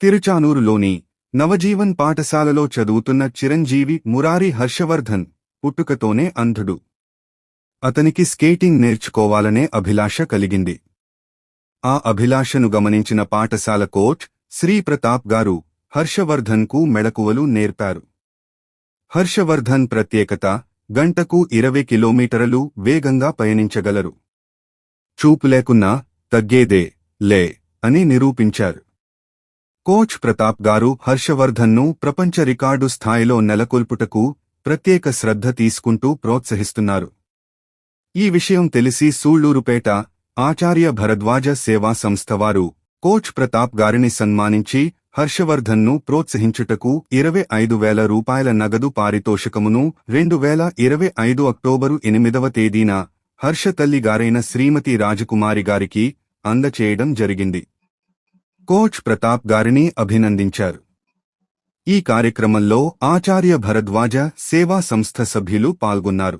తిరుచానూరులోని నవజీవన్ పాఠశాలలో చదువుతున్న చిరంజీవి మురారి హర్షవర్ధన్ పుట్టుకతోనే అంధుడు. అతనికి స్కేటింగ్ నేర్చుకోవాలనే అభిలాష కలిగింది. ఆ అభిలాషను గమనించిన పాఠశాల కోచ్ శ్రీ ప్రతాప్ గారు హర్షవర్ధన్కు మెళకువలు నేర్పారు. హర్షవర్ధన్ ప్రత్యేకత గంటకు ఇరవై కిలోమీటర్లు వేగంగా పయనించగలరు. చూపు లేకున్నా తగ్గేదే లే అని నిరూపించారు. కోచ్ ప్రతాప్ గారు హర్షవర్ధన్ను ప్రపంచ రికార్డు స్థాయిలో నెలకొల్పుటకు ప్రత్యేక శ్రద్ధ తీసుకుంటూ ప్రోత్సహిస్తున్నారు. ఈ విషయం తెలిసి సూళ్ళూరుపేట ఆచార్య భరద్వాజ సేవా సంస్థ వారు కోచ్ ప్రతాప్ గారిని సన్మానించి హర్షవర్ధన్ను ప్రోత్సహించుటకు ఇరవై ఐదు వేల రూపాయల నగదు పారితోషికమును రెండు వేల ఇరవై ఐదు అక్టోబరు ఎనిమిదవ తేదీన హర్ష తల్లి గారైన శ్రీమతి రాజకుమారి గారికి అందచేయడం జరిగింది. కోచ్ ప్రతాప్ గారిని అభినందించారు. ఈ కార్యక్రమంలో ఆచార్య భరద్వాజ సేవా సంస్థ సభ్యులు పాల్గొన్నారు.